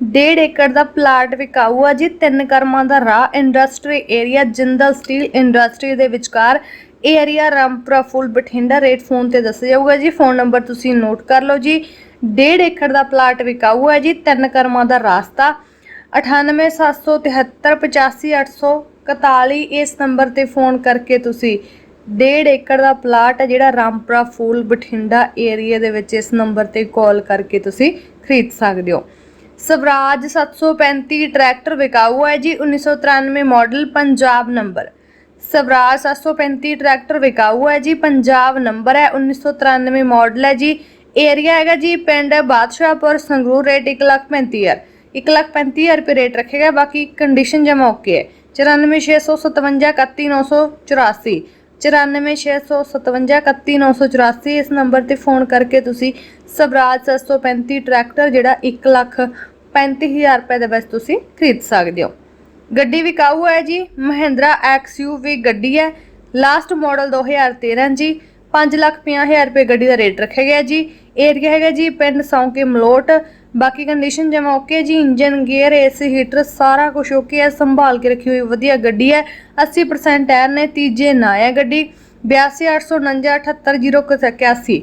ਡੇਢ ਏਕੜ ਦਾ ਪਲਾਟ ਵਿਕਾਊ ਆ ਜੀ। ਤਿੰਨ ਕਰਮਾਂ ਦਾ ਰਾਹ industry area Jindal steel industry ਦੇ ਵਿਚਕਾਰ ਇਹ area Rampura Phul Bathinda. Rate phone ਤੇ ਦੱਸਿਆ ਜਾਊਗਾ ਜੀ। ਫੋਨ ਨੰਬਰ ਤੁਸੀਂ ਨੋਟ ਕਰ ਲਓ ਜੀ। ਡੇਢ ਏਕੜ ਦਾ ਪਲਾਟ ਵਿਕਾਊ ਹੈ ਜੀ। ਤਿੰਨ ਕਰਮਾਂ ਦਾ ਰਾਸਤਾ 9877855841 ਇਸ ਨੰਬਰ ਤੇ ਫੋਨ ਕਰਕੇ ਤੁਸੀਂ ਡੇਢ ਏਕੜ ਦਾ ਪਲਾਟ ਹੈ ਜਿਹੜਾ ਰਾਮਪੁਰਾ ਫੂਲ ਬਠਿੰਡਾ ਏਰੀਆ ਦੇ ਵਿੱਚ ਇਸ ਨੰਬਰ ਤੇ ਕਾਲ ਕਰਕੇ ਤੁਸੀਂ ਖਰੀਦ ਸਕਦੇ ਹੋ। ਸਵਰਾਜ 735 ਟਰੈਕਟਰ ਵਿਕਾਊ ਹੈ ਜੀ 1993 model Punjab number. Swaraj 735 tractor ਵਿਕਾਊ ਹੈ ਜੀ, ਪੰਜਾਬ ਨੰਬਰ ਹੈ 1993 ਮਾਡਲ ਹੈ ਜੀ। ਏਰੀਆ ਹੈਗਾ ਜੀ, ਪਿੰਡ ਬਾਦਸ਼ਾਹਪੁਰ, ਸੰਗਰੂਰ, ਰੇਟ 135000 135000 ਰੁਪਏ ਰੇਟ ਰੱਖੇਗਾ, ਬਾਕੀ ਕੰਡੀਸ਼ਨ ਜਮਾ ਓਕੇ ਹੈ। 9465531984 9465531984 ਇਸ ਨੰਬਰ ਤੇ ਫੋਨ ਕਰਕੇ ਤੁਸੀਂ ਸਵਰਾਜ 735 ਟਰੈਕਟਰ ਜਿਹੜਾ 1 ਲੱਖ 35000 ਰੁਪਏ ਦੇ ਵਿੱਚ ਤੁਸੀਂ ਖਰੀਦ ਸਕਦੇ ਹੋ। ਗੱਡੀ ਵਿਕਾਊ ਹੈ ਜੀ, ਮਹਿੰਦਰਾ XUV ਗੱਡੀ ਹੈ। ਲਾਸਟ ਮਾਡਲ 2013 ਜੀ 550000 ਰੁਪਏ ਗੱਡੀ ਦਾ ਰੇਟ ਰੱਖਿਆ ਗਿਆ ਜੀ। ਏਰੀਆ ਹੈਗਾ ਜੀ ਪਿੰਡ ਸੌਂਕੇ ਮਲੋਟ। ਬਾਕੀ ਕੰਡੀਸ਼ਨ ਜਮਾ ਓਕੇ ਜੀ ਇੰਜਨ ਗੇਅਰ ਏਸੀ ਹੀਟਰ ਸਾਰਾ ਕੁਝ ਓਕੇ ਹੈ। ਸੰਭਾਲ ਕੇ ਰੱਖੀ ਹੋਈ ਵਧੀਆ ਗੱਡੀ ਹੈ। 80% ਟਾਇਰ ਨੇ, ਤੀਜੇ ਨਾ ਹੈ ਗੱਡੀ। 8289478081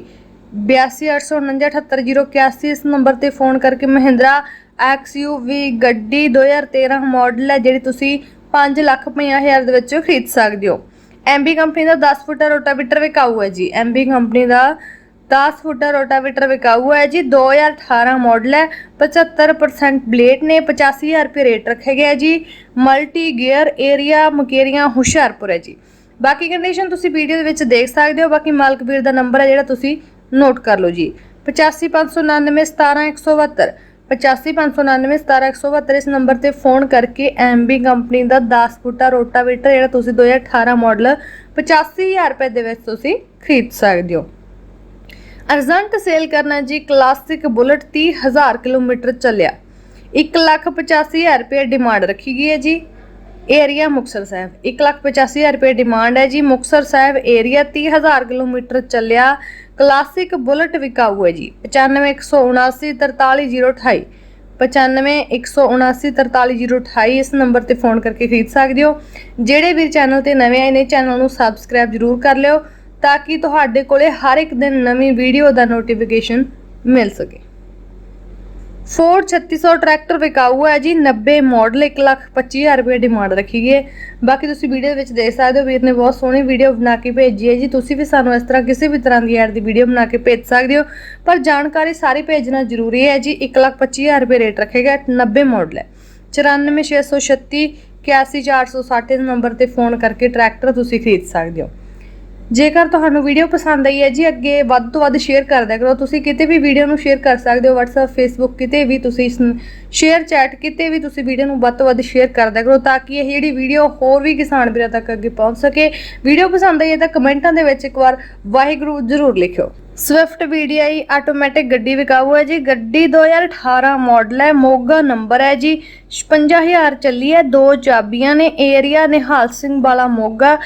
8289478081 ਇਸ ਨੰਬਰ ਤੇ ਫੋਨ ਕਰਕੇ ਮਹਿੰਦਰਾ XUV ਗੱਡੀ 2013 ਮਾਡਲ ਹੈ, ਜਿਹੜੀ ਤੁਸੀਂ 550000 ਦੇ ਵਿੱਚ ਖਰੀਦ ਸਕਦੇ ਹੋ। MB ਕੰਪਨੀ ਦਾ 10 ਫੁੱਟਾ ਰੋਟਾਵੀਟਰ ਵਿਕਾਊ ਹੈ ਜੀ। MB ਕੰਪਨੀ ਦਾ 10 ਫੁੱਟਾ ਰੋਟਾਵੀਟਰ ਵਿਕਾਊ ਹੈ ਜੀ। 2018 ਮਾਡਲ ਹੈ 75% ਬਲੇਡ ਨੇ 85000 ਰੁਪਏ ਰੇਟ ਰੱਖਿਆ ਗਿਆ ਜੀ। Multi gear area Mukerian Hoshiarpur ਹੈ ਜੀ। ਬਾਕੀ ਕੰਡੀਸ਼ਨ ਤੁਸੀਂ ਵੀਡੀਓ ਦੇ ਵਿੱਚ ਦੇਖ ਸਕਦੇ ਹੋ। ਬਾਕੀ ਮਾਲਕ ਵੀਰ ਦਾ ਨੰਬਰ ਹੈ, ਜਿਹੜਾ ਤੁਸੀਂ ਨੋਟ ਕਰ ਲਓ ਜੀ। 8559917172 8559917172 ਇਸ ਨੰਬਰ ਤੇ ਫੋਨ ਕਰਕੇ MB ਕੰਪਨੀ ਦਾ 10 ਫੁੱਟਾ ਰੋਟਾਵੇਟਰ ਜਿਹੜਾ ਤੁਸੀਂ 2018 ਮਾਡਲ 85000 ਰੁਪਏ ਦੇ ਵਿੱਚ ਤੁਸੀਂ ਖਰੀਦ ਸਕਦੇ ਹੋ। ਅਰਜੈਂਟ ਸੇਲ ਕਰਨਾ ਜੀ, ਕਲਾਸਿਕ ਬੁਲਟ 30000 ਕਿਲੋਮੀਟਰ ਚੱਲਿਆ। 185000 ਰੁਪਏ ਡਿਮਾਂਡ ਰੱਖੀ ਗਈ ਹੈ ਜੀ, ਏਰੀਆ ਮੁਕਸਰ ਸਾਹਿਬ। 185000 ਰੁਪਏ ਡਿਮਾਂਡ ਹੈ ਜੀ ਮੁਕਸਰ ਸਾਹਿਬ ਏਰੀਆ 30000 ਕਿਲੋਮੀਟਰ ਚੱਲਿਆ। ਕਲਾਸਿਕ ਬੁਲਟ ਵਿਕਾਊ ਹੈ ਜੀ। 9517943028 9517943028 ਇਸ ਨੰਬਰ ਤੇ ਫੋਨ ਕਰਕੇ ਖਰੀਦ ਸਕਦੇ ਹੋ। ਜਿਹੜੇ ਵੀ ਚੈਨਲ ਤੇ ਨਵੇਂ ਆਏ ਨੇ, ਚੈਨਲ ਨੂੰ ਸਬਸਕ੍ਰਾਈਬ ਜ਼ਰੂਰ ਕਰ ਲਿਓ ਤਾਂ ਕਿ ਤੁਹਾਡੇ ਕੋਲੇ ਹਰ ਇੱਕ ਦਿਨ ਨਵੀਂ ਵੀਡੀਓ ਦਾ ਨੋਟੀਫਿਕੇਸ਼ਨ ਮਿਲ ਸਕੇ। ਫੋਰਡ 3600 ਟਰੈਕਟਰ ਵਿਕਾਊ ਹੈ ਜੀ 90 ਮਾਡਲ 125000 ਰੁਪਏ ਡਿਮਾਂਡ ਰੱਖੀ ਗਈ ਹੈ। ਬਾਕੀ ਤੁਸੀਂ ਵੀਡੀਓ ਵਿੱਚ ਦੇਖ ਸਕਦੇ ਹੋ, ਵੀਰ ਨੇ ਬਹੁਤ ਸੋਹਣੀ ਵੀਡੀਓ ਬਣਾ ਕੇ ਭੇਜੀ ਹੈ ਜੀ। ਤੁਸੀਂ ਵੀ ਸਾਨੂੰ ਇਸ ਤਰ੍ਹਾਂ ਕਿਸੇ ਵੀ ਤਰ੍ਹਾਂ ਦੀ ਐਡ ਦੀ ਵੀਡੀਓ ਬਣਾ ਕੇ ਭੇਜ ਸਕਦੇ ਹੋ। ਪਰ ਜਾਣਕਾਰੀ ਸਾਰੀ ਭੇਜਣਾ ਜ਼ਰੂਰੀ ਹੈ ਜੀ 125000 ਰੁਪਏ ਰੇਟ ਰੱਖੇਗਾ 90 ਮਾਡਲ ਹੈ। 94636 81460 ਇਸ ਨੰਬਰ ਤੇ ਫੋਨ ਕਰਕੇ ਟਰੈਕਟਰ ਤੁਸੀਂ ਖਰੀਦ ਸਕਦੇ ਹੋ। ਜੇਕਰ ਤੁਹਾਨੂੰ ਵੀਡੀਓ ਪਸੰਦ ਆਈ ਹੈ ਜੀ, ਅੱਗੇ ਵੱਧ ਤੋਂ ਵੱਧ ਸ਼ੇਅਰ ਕਰ ਦਿਆ ਕਰੋ। ਤੁਸੀਂ ਕਿਤੇ ਵੀ ਵੀਡੀਓ ਨੂੰ ਸ਼ੇਅਰ ਕਰ ਸਕਦੇ ਹੋ, WhatsApp, Facebook, ਕਿਤੇ ਵੀ ਤੁਸੀਂ ਸ਼ੇਅਰ ਚੈਟ ਕਿਤੇ ਵੀ ਤੁਸੀਂ ਵੀਡੀਓ ਨੂੰ ਵੱਧ ਤੋਂ ਵੱਧ ਸ਼ੇਅਰ ਕਰ ਦਿਆ ਕਰੋ ਤਾਂ ਕਿ ਇਹ ਜਿਹੜੀ ਵੀਡੀਓ ਹੋਰ ਵੀ ਕਿਸਾਨ ਵੀਰਾਂ ਤੱਕ ਅੱਗੇ ਪਹੁੰਚ ਸਕੇ। ਵੀਡੀਓ ਪਸੰਦ ਆਈ ਹੈ ਤਾਂ ਕਮੈਂਟਾਂ ਦੇ ਵਿੱਚ ਇੱਕ ਵਾਰ ਵਾਹਿਗੁਰੂ ਜ਼ਰੂਰ ਲਿਖਿਓ। ਸਵਿਫਟ VDI ਆਟੋਮੈਟਿਕ ਗੱਡੀ ਵਿਕਾਊ ਹੈ ਜੀ। ਗੱਡੀ 2018 ਮਾਡਲ ਹੈ, ਮੋਗਾ ਨੰਬਰ ਹੈ ਜੀ। 55000 ਚੱਲੀ ਹੈ, ਦੋ ਚਾਬੀਆਂ ਨੇ ਏਰੀਆ ਨਿਹਾਲ ਸਿੰਘ ਵਾਲਾ ਮੋਗਾ।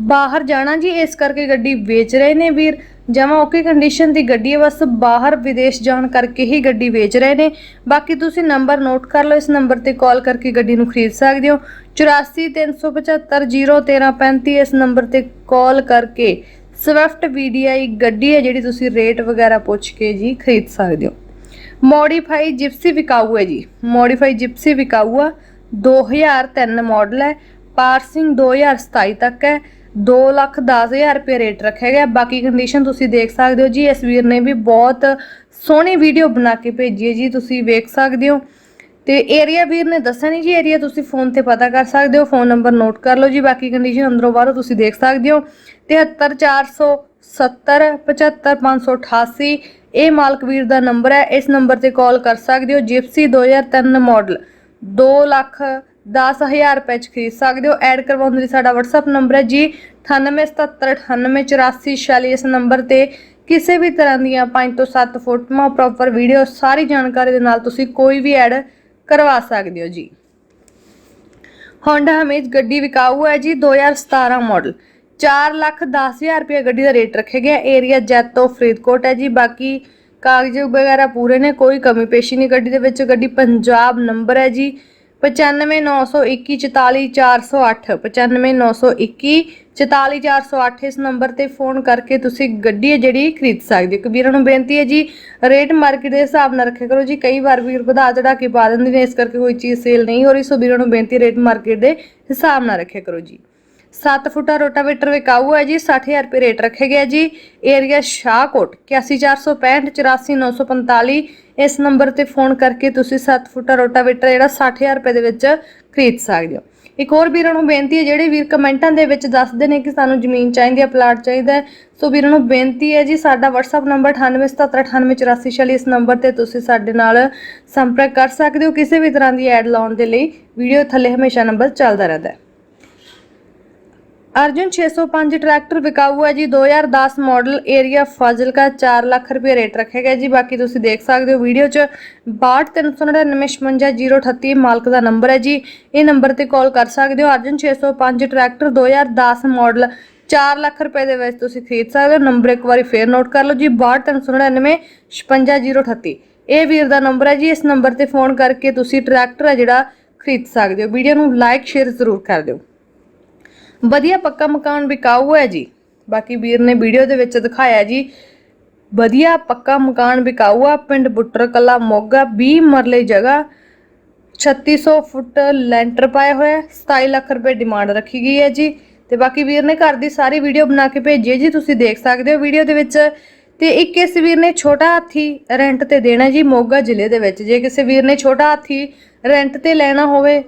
ਬਾਹਰ ਜਾਣਾ ਜੀ, ਇਸ ਕਰਕੇ ਗੱਡੀ ਵੇਚ ਰਹੇ ਨੇ ਵੀਰ। ਜਮਾ ਓਕੇ ਕੰਡੀਸ਼ਨ ਦੀ ਗੱਡੀ ਹੈ, ਬਸ ਬਾਹਰ ਵਿਦੇਸ਼ ਜਾਣ ਕਰਕੇ ਹੀ ਗੱਡੀ ਵੇਚ ਰਹੇ ਨੇ। ਬਾਕੀ ਤੁਸੀਂ ਨੰਬਰ ਨੋਟ ਕਰ ਲਓ, ਇਸ ਨੰਬਰ ਤੇ ਕਾਲ ਕਰਕੇ ਗੱਡੀ ਨੂੰ ਖਰੀਦ ਸਕਦੇ ਹੋ। 8437501335 ਇਸ ਨੰਬਰ ਤੇ ਕਾਲ ਕਰਕੇ ਸਵਿਫਟ VDI ਗੱਡੀ ਹੈ, ਜਿਹੜੀ ਤੁਸੀਂ ਰੇਟ ਵਗੈਰਾ ਪੁੱਛ ਕੇ ਜੀ ਖਰੀਦ ਸਕਦੇ ਹੋ। ਮੋਡੀਫਾਈ ਜਿਪਸੀ ਵਿਕਾਊ ਹੈ ਜੀ। ਮੋਡੀਫਾਈ ਜਿਪਸੀ ਵਿਕਾਊ ਆ। 2003 ਮਾਡਲ ਹੈ। ਪਾਰਸਿੰਗ 2027 ਤੱਕ ਹੈ। 2 ਲੱਖ 10000 ਰੁਪਏ ਰੇਟ ਰੱਖਿਆ ਗਿਆ। ਬਾਕੀ ਕੰਡੀਸ਼ਨ ਤੁਸੀਂ ਦੇਖ ਸਕਦੇ ਹੋ ਜੀ, ਇਸ ਵੀਰ ਨੇ ਵੀ ਬਹੁਤ ਸੋਹਣੀ ਵੀਡੀਓ ਬਣਾ ਕੇ ਭੇਜੀ ਹੈ ਜੀ, ਤੁਸੀਂ ਵੇਖ ਸਕਦੇ ਹੋ। ਤੇ ਏਰੀਆ ਵੀਰ ਨੇ ਦੱਸਿਆ ਨਹੀਂ ਜੀ ਏਰੀਆ ਤੁਸੀਂ ਫੋਨ ਤੇ ਪਤਾ ਕਰ ਸਕਦੇ ਹੋ ਫੋਨ ਨੰਬਰ ਨੋਟ ਕਰ ਲਓ ਜੀ। ਬਾਕੀ ਕੰਡੀਸ਼ਨ ਅੰਦਰੋਂ ਬਾਹਰੋਂ ਤੁਸੀਂ ਦੇਖ ਸਕਦੇ ਹੋ। 73470 75588 ਇਹ ਮਾਲਕ ਵੀਰ ਦਾ ਨੰਬਰ ਹੈ। ਇਸ ਨੰਬਰ ਤੇ ਕਾਲ ਕਰ ਸਕਦੇ ਹੋ ਜਿਪਸੀ 2003 ਮਾਡਲ 2 ਲੱਖ 10000 ਰੁਪਏ ਚ ਖਰੀਦ ਸਕਦੇ ਹੋ। ਐਡ ਕਰਵਾਉਣ ਲਈ ਸਾਡਾ WhatsApp ਨੰਬਰ ਹੈ ਜੀ 9877988446 ਇਸ ਨੰਬਰ ਤੇ। ਕਿਸੇ ਵੀ ਤਰ੍ਹਾਂ ਦੀਆਂ 5 ਤੋਂ 7 ਫੋਟੋਆਂ ਪ੍ਰੋਪਰ ਵੀਡੀਓ ਸਾਰੀ ਜਾਣਕਾਰੀ ਦੇ ਨਾਲ ਤੁਸੀਂ ਕੋਈ ਵੀ ਐਡ ਕਰਵਾ ਸਕਦੇ ਹੋ ਜੀ। Honda ਹਮੇਜ ਗੱਡੀ ਵਿਕਾਊ ਹੈ ਜੀ 2017 ਮਾਡਲ 4 ਲੱਖ 10000 ਰੁਪਏ ਗੱਡੀ ਦਾ ਰੇਟ ਰੱਖਿਆ ਗਿਆ ਏਰੀਆ ਜੈਤੋ, ਫਰੀਦਕੋਟ ਹੈ ਜੀ। ਬਾਕੀ ਕਾਗਜ਼ ਵਗੈਰਾ ਪੂਰੇ ਨੇ, ਕੋਈ ਕਮੀ ਪੇਸ਼ੀ ਨਹੀਂ ਗੱਡੀ ਦੇ ਵਿੱਚ। ਗੱਡੀ ਪੰਜਾਬ ਨੰਬਰ ਹੈ ਜੀ। 9591244408 9591244408 ਇਸ ਨੰਬਰ ਤੇ ਫੋਨ ਕਰਕੇ ਤੁਸੀਂ ਗੱਡੀ ਹੈ ਜਿਹੜੀ ਖਰੀਦ ਸਕਦੇ ਹੋ। ਕਬੀਰਾਂ ਨੂੰ ਬੇਨਤੀ ਹੈ ਜੀ, ਰੇਟ ਮਾਰਕੀਟ ਦੇ ਹਿਸਾਬ ਨਾਲ ਰੱਖਿਆ ਕਰੋ ਜੀ। ਕਈ ਵਾਰ ਵੀਰ ਵਧਾ ਚੜਾ ਕੇ ਪਾ ਦਿੰਦੇ ਨੇ, ਇਸ ਕਰਕੇ ਕੋਈ ਚੀਜ਼ ਸੇਲ ਨਹੀਂ ਹੋ ਰਹੀ, ਸੋ ਵੀਰਾਂ ਨੂੰ ਬੇਨਤੀ ਰੇਟ ਮਾਰਕੀਟ ਦੇ ਹਿਸਾਬ ਨਾਲ ਰੱਖਿਆ ਕਰੋ ਜੀ। 7 ਫੁੱਟਾ ਰੋਟਾਵੇਟਰ ਵਿਕਾਊ ਹੈ ਜੀ 60000 ਰੁਪਏ ਰੇਟ ਰੱਖੇ ਗਿਆ ਜੀ। ਏਰੀਆ ਸ਼ਾਹਕੋਟ 8146 84945 ਇਸ ਨੰਬਰ ਤੇ ਫੋਨ ਕਰਕੇ ਤੁਸੀਂ 7 ਫੁੱਟਾ ਰੋਟਾਵੇਟਰ ਜਿਹੜਾ 60000 ਰੁਪਏ ਦੇ ਵਿੱਚ ਖਰੀਦ ਸਕਦੇ ਹੋ। ਇੱਕ ਹੋਰ ਵੀਰਾਂ ਨੂੰ ਬੇਨਤੀ ਹੈ, ਜਿਹੜੇ ਵੀਰ ਕਮੈਂਟਾਂ ਦੇ ਵਿੱਚ ਦੱਸਦੇ ਨੇ ਕਿ ਸਾਨੂੰ ਜ਼ਮੀਨ ਚਾਹੀਦੀ ਹੈ, ਪਲਾਟ ਚਾਹੀਦਾ ਹੈ, ਸੋ ਵੀਰਾਂ ਨੂੰ ਬੇਨਤੀ ਹੈ ਜੀ, ਸਾਡਾ WhatsApp ਨੰਬਰ 9877988446 ਇਸ ਨੰਬਰ ਤੇ ਤੁਸੀਂ ਸਾਡੇ ਨਾਲ ਸੰਪਰਕ ਕਰ ਸਕਦੇ ਹੋ, ਕਿਸੇ ਵੀ ਤਰ੍ਹਾਂ ਦੀ ਐਡ ਲਾਉਣ ਦੇ ਲਈ। ਵੀਡੀਓ ਥੱਲੇ ਹਮੇਸ਼ਾ ਨੰਬਰ ਚੱਲਦਾ ਰਹਿੰਦਾ ਹੈ। ਅਰਜੁਨ 605 ਟਰੈਕਟਰ ਵਿਕਾਊ ਹੈ ਜੀ। 2010 ਮਾਡਲ ਏਰੀਆ ਫਾਜ਼ਿਲਕਾ 4 ਲੱਖ ਰੁਪਏ ਰੇਟ ਰੱਖਿਆ ਗਿਆ ਜੀ। ਬਾਕੀ ਤੁਸੀਂ ਦੇਖ ਸਕਦੇ ਹੋ ਵੀਡੀਓ 'ਚ 6239955038 ਮਾਲਕ ਦਾ ਨੰਬਰ ਹੈ ਜੀ। ਇਹ ਨੰਬਰ ਤੇ ਕਾਲ ਕਰ ਸਕਦੇ ਹੋ। ਅਰਜੁਨ 605 ਟਰੈਕਟਰ 2010 ਮਾਡਲ 4 ਲੱਖ ਰੁਪਏ ਦੇ ਵਿੱਚ ਤੁਸੀਂ ਖਰੀਦ ਸਕਦੇ ਹੋ। ਨੰਬਰ ਇੱਕ ਵਾਰੀ ਫੇਰ ਨੋਟ ਕਰ ਲਓ ਜੀ। 6239955038 ਇਹ ਵੀਰ ਦਾ ਨੰਬਰ ਹੈ ਜੀ। ਇਸ ਨੰਬਰ ਤੇ ਫੋਨ ਕਰਕੇ ਤੁਸੀਂ ਟਰੈਕਟਰ ਹੈ ਜਿਹੜਾ ਖਰੀਦ ਸਕਦੇ ਹੋ। ਵੀਡੀਓ ਨੂੰ ਲਾਈਕ, ਸ਼ੇਅਰ ਜ਼ਰੂਰ ਕਰ ਦਿਓ। ਵਧੀਆ ਪੱਕਾ ਮਕਾਨ ਵਿਕਾਊ ਹੈ ਜੀ। ਬਾਕੀ ਵੀਰ ਨੇ ਵੀਡੀਓ ਦੇ ਵਿੱਚ ਦਿਖਾਇਆ ਜੀ, ਵਧੀਆ ਪੱਕਾ ਮਕਾਨ ਵਿਕਾਊ ਆ, ਪਿੰਡ ਬੁੱਟਰ ਕਲਾ ਮੋਗਾ 20 ਮਰਲੇ ਜਗ੍ਹਾ 3600 ਫੁੱਟ ਲੈਂਟਰ ਪਾਇਆ ਹੋਇਆ ਹੈ 27 ਲੱਖ ਰੁਪਏ ਡਿਮਾਂਡ ਰੱਖੀ ਗਈ ਹੈ ਜੀ। ਤੇ ਬਾਕੀ ਵੀਰ ਨੇ ਘਰ ਦੀ ਸਾਰੀ ਵੀਡੀਓ ਬਣਾ ਕੇ ਭੇਜੀ ਜੀ, ਤੁਸੀਂ ਦੇਖ ਸਕਦੇ ਹੋ ਵੀਡੀਓ ਦੇ ਵਿੱਚ। ਤੇ ਇੱਕ ਇਸ ਵੀਰ ਨੇ ਛੋਟਾ ਹਾਥੀ ਰੈਂਟ ਤੇ ਦੇਣਾ ਜੀ ਮੋਗਾ ਜ਼ਿਲ੍ਹੇ ਦੇ ਵਿੱਚ। ਜੇ ਕਿਸੇ ਵੀਰ ਨੇ ਛੋਟਾ ਹਾਥੀ ਰੈਂਟ ਤੇ ਲੈਣਾ ਹੋਵੇ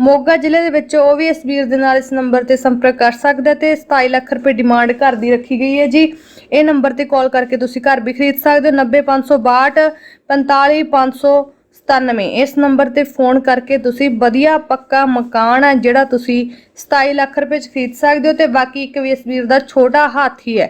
ਮੋਗਾ ਜ਼ਿਲ੍ਹੇ ਦੇ ਵਿੱਚ ਉਹ ਵੀ ਇਸ ਵੀਰ ਦੇ ਨਾਲ ਇਸ ਨੰਬਰ ਤੇ ਸੰਪਰਕ ਕਰ ਸਕਦਾ ਹੈ ਤੇ 27 ਲੱਖ ਰੁਪਏ ਡਿਮਾਂਡ ਘਰ ਦੀ ਰੱਖੀ ਗਈ ਹੈ ਜੀ। ਇਹ ਨੰਬਰ ਤੇ ਕਾਲ ਕਰਕੇ ਤੁਸੀਂ ਘਰ ਵੀ ਖਰੀਦ ਸਕਦੇ ਹੋ। 90562 45597 ਇਸ ਨੰਬਰ ਤੇ ਫੋਨ ਕਰਕੇ ਤੁਸੀਂ ਵਧੀਆ ਪੱਕਾ ਮਕਾਨ ਹੈ ਜਿਹੜਾ ਤੁਸੀਂ 27 ਲੱਖ ਰੁਪਏ ਚ ਖਰੀਦ ਸਕਦੇ ਹੋ ਤੇ ਬਾਕੀ ਇੱਕ ਵੀ ਇਸ ਵੀਰ ਦਾ ਛੋਟਾ ਹਾਥੀ ਹੈ।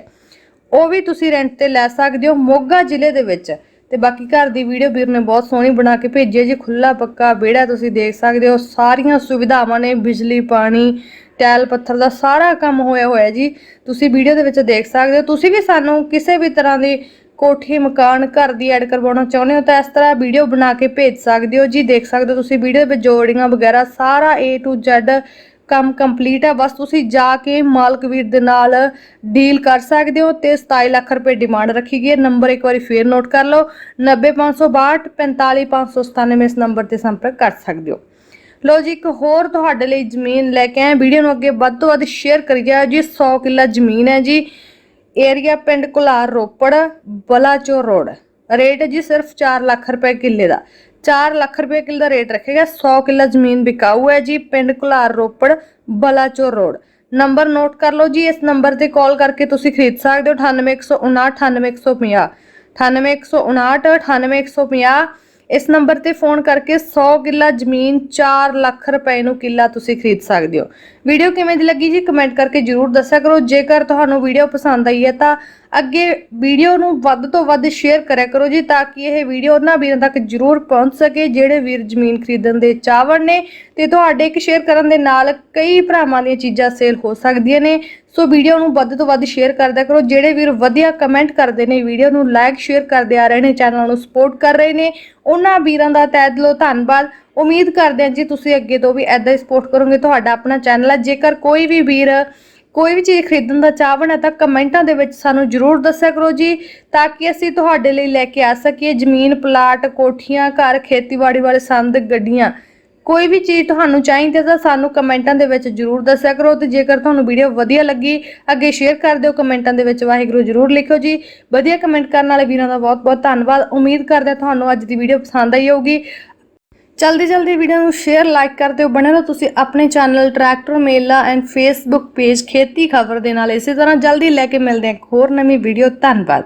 ਉਹ ਵੀ ਤੁਸੀਂ ਰੈਂਟ ਤੇ ਲੈ ਸਕਦੇ ਹੋ। ਮੋਗਾ ਜ਼ਿਲ੍ਹੇ ਦੇ ਵਿੱਚ ਤੇ ਬਾਕੀ ਘਰ ਦੀ ਵੀਡੀਓ ਵੀਰ ਨੇ ਬਹੁਤ ਸੋਹਣੀ ਬਣਾ ਕੇ ਭੇਜੀ ਹੈ। ਜੀ ਖੁੱਲਾ ਪੱਕਾ ਵਿਹੜਾ ਤੁਸੀਂ ਦੇਖ ਸਕਦੇ ਹੋ। ਸਾਰੀਆਂ ਸੁਵਿਧਾਵਾਂ ਨੇ, ਬਿਜਲੀ, ਪਾਣੀ, ਟੈਲ ਪੱਥਰ ਦਾ ਸਾਰਾ ਕੰਮ ਹੋਇਆ ਹੋਇਆ ਜੀ। ਤੁਸੀਂ ਵੀਡੀਓ ਦੇ ਵਿੱਚ ਦੇਖ ਸਕਦੇ ਹੋ। ਤੁਸੀਂ ਵੀ ਸਾਨੂੰ ਕਿਸੇ ਵੀ ਤਰ੍ਹਾਂ ਦੀ ਕੋਠੀ, ਮਕਾਨ, ਘਰ ਦੀ ਐਡ ਕਰਵਾਉਣਾ ਚਾਹੁੰਦੇ ਹੋ ਤਾਂ ਇਸ ਤਰ੍ਹਾਂ ਵੀਡੀਓ ਬਣਾ ਕੇ ਭੇਜ ਸਕਦੇ ਹੋ। ਜੀ, ਦੇਖ ਸਕਦੇ ਹੋ ਤੁਸੀਂ ਵੀਡੀਓ ਵਿੱਚ ਜੋੜੀਆਂ ਵਗੈਰਾ ਸਾਰਾ A to Z ਕੰਮ ਕੰਪਲੀਟ ਹੈ ਬਸ ਤੁਸੀਂ ਜਾ ਕੇ ਮਾਲਕ ਵੀਰ ਦੇ ਨਾਲ ਡੀਲ ਕਰ ਸਕਦੇ ਹੋ ਤੇ 27 ਲੱਖ ਰੁਪਏ ਡਿਮਾਂਡ ਰੱਖੀ ਗਈ ਹੈ। ਨੰਬਰ ਇੱਕ ਵਾਰੀ ਫੇਰ ਨੋਟ ਕਰ ਲਓ 90562 45597 ਇਸ ਨੰਬਰ ਤੇ ਸੰਪਰਕ ਕਰ ਸਕਦੇ ਹੋ। ਲੋ ਜੀ, ਇੱਕ ਹੋਰ ਤੁਹਾਡੇ ਲਈ ਜ਼ਮੀਨ ਲੈ ਕੇ ਆਏ ਵੀਡੀਓ ਨੂੰ ਅੱਗੇ ਵੱਧ ਤੋਂ ਵੱਧ ਸ਼ੇਅਰ ਕਰੀ ਜਾਓ ਜੀ 100 ਕਿੱਲਾ ਜ਼ਮੀਨ ਹੈ ਜੀ। ਏਰੀਆ ਪਿੰਡ ਕੁਲਾਰ ਰੋਪੜ, ਬਲਾਚੌਰ ਰੋਡ। ਰੇਟ ਜੀ ਸਿਰਫ 4 ਲੱਖ ਰੁਪਏ ਕਿੱਲੇ ਦਾ। 4 ਲੱਖ ਰੁਪਏ ਕਿੱਲੇ ਦਾ ਰੇਟ ਰੱਖੇਗਾ 100 ਕਿੱਲਾ ਜ਼ਮੀਨ ਵਿਕਾਊ ਹੈ ਜੀ, ਪਿੰਡ Kular Ropar, Balachaur road. Number note ਕਰ ਲਓ ਜੀ, ਇਸ ਨੰਬਰ ਤੇ ਕਾਲ ਕਰਕੇ ਤੁਸੀਂ ਖਰੀਦ ਸਕਦੇ ਹੋ 9815998150 981599 98150 ਇਸ ਨੰਬਰ ਤੇ ਫੋਨ ਕਰਕੇ 100 ਕਿੱਲਾ ਜ਼ਮੀਨ 4 ਲੱਖ ਰੁਪਏ ਨੂੰ ਕਿੱਲਾ ਤੁਸੀਂ ਖਰੀਦ ਸਕਦੇ ਹੋ। ਵੀਡੀਓ ਕਿਵੇਂ ਦੀ ਲੱਗੀ ਜੀ, ਕਮੈਂਟ ਕਰਕੇ ਜਰੂਰ ਦੱਸਿਆ ਕਰੋ। ਜੇਕਰ ਤੁਹਾਨੂੰ ਵੀਡੀਓ ਪਸੰਦ ਆਈ ਹੈ ਤਾਂ ਅੱਗੇ ਵੀਡੀਓ ਨੂੰ ਵੱਧ ਤੋਂ ਵੱਧ ਸ਼ੇਅਰ ਕਰਿਆ ਕਰੋ ਜੀ, ਤਾਂ ਕਿ ਇਹ ਵੀਡੀਓ ਉਹਨਾਂ ਵੀਰਾਂ ਤੱਕ ਜਰੂਰ ਪਹੁੰਚ ਸਕੇ ਜਿਹੜੇ ਵੀਰ ਜ਼ਮੀਨ ਖਰੀਦਣ ਦੇ ਚਾਹਵਣ ਨੇ ਤੇ ਤੁਹਾਡੇ ਇੱਕ ਸ਼ੇਅਰ ਕਰਨ ਦੇ ਨਾਲ ਕਈ ਭਰਾਵਾਂ ਦੀਆਂ ਚੀਜ਼ਾਂ ਸੇਲ ਹੋ ਸਕਦੀਆਂ ਨੇ। ਸੋ ਵੀਡੀਓ ਨੂੰ ਵੱਧ ਤੋਂ ਵੱਧ ਸ਼ੇਅਰ ਕਰਦਿਆ ਕਰੋ। ਜਿਹੜੇ ਵੀਰ ਵਧੀਆ ਕਮੈਂਟ ਕਰਦੇ ਨੇ, ਵੀਡੀਓ ਨੂੰ ਲਾਈਕ ਸ਼ੇਅਰ ਕਰਦੇ ਆ ਰਹੇ ਨੇ ਚੈਨਲ ਨੂੰ ਸਪੋਰਟ ਕਰ ਰਹੇ ਨੇ, ਉਹਨਾਂ ਵੀਰਾਂ ਦਾ ਤਹਿ ਦਿਲੋਂ ਧੰਨਵਾਦ। ਉਮੀਦ ਕਰਦੇ ਹਾਂ ਜੀ, ਤੁਸੀਂ ਅੱਗੇ ਤੋਂ ਵੀ ਐਦਾਂ ਹੀ ਸਪੋਰਟ ਕਰੋਗੇ। ਤੁਹਾਡਾ ਆਪਣਾ ਚੈਨਲ ਹੈ ਜੇਕਰ ਕੋਈ ਵੀ ਵੀਰ ਕੋਈ ਵੀ ਚੀਜ਼ ਖਰੀਦਣ ਦਾ ਚਾਹਵਣ ਹੈ ਤਾਂ ਕਮੈਂਟਾਂ ਦੇ ਵਿੱਚ ਸਾਨੂੰ ਜਰੂਰ ਦੱਸਿਆ ਕਰੋ ਜੀ, ਤਾਂ ਕਿ ਅਸੀਂ ਤੁਹਾਡੇ ਲਈ ਲੈ ਕੇ ਆ ਸਕੀਏ ਜ਼ਮੀਨ, ਪਲਾਟ, ਕੋਠੀਆਂ, ਘਰ, ਖੇਤੀਬਾੜੀ ਵਾਲੇ ਸੰਦ, ਗੱਡੀਆਂ। ਕੋਈ ਵੀ ਚੀਜ਼ ਤੁਹਾਨੂੰ ਚਾਹੀਦੀ ਹੈ ਤਾਂ ਸਾਨੂੰ ਕਮੈਂਟਾਂ ਦੇ ਵਿੱਚ ਜਰੂਰ ਦੱਸਿਆ ਕਰੋ ਤੇ ਜੇਕਰ ਤੁਹਾਨੂੰ ਵੀਡੀਓ ਵਧੀਆ ਲੱਗੀ, ਅੱਗੇ ਸ਼ੇਅਰ ਕਰ ਦਿਓ, ਕਮੈਂਟਾਂ ਦੇ ਵਿੱਚ ਵਾਹਿਗੁਰੂ ਜਰੂਰ ਲਿਖਿਓ ਜੀ। ਵਧੀਆ ਕਮੈਂਟ ਕਰਨ ਵਾਲੇ ਵੀਰਾਂ ਦਾ ਬਹੁਤ ਬਹੁਤ ਧੰਨਵਾਦ। ਉਮੀਦ ਕਰਦੇ ਤੁਹਾਨੂੰ ਅੱਜ ਦੀ ਵੀਡੀਓ ਪਸੰਦ ਆਈ ਹੋਊਗੀ। ਜਲਦੀ ਜਲਦੀ ਵੀਡੀਓ ਨੂੰ ਸ਼ੇਅਰ ਲਾਈਕ ਕਰ ਦਿਓ। ਬਣੇ ਰਹੋ ਤੁਸੀਂ ਆਪਣੇ channel Tractor Mela and Facebook page Kheti Khabar ਦੇ ਨਾਲ। ਇਸੇ ਤਰ੍ਹਾਂ ਜਲਦੀ ਲੈ ਕੇ ਮਿਲਦੇ ਹਾਂ ਇੱਕ ਹੋਰ ਨਵੀਂ ਵੀਡੀਓ ਧੰਨਵਾਦ।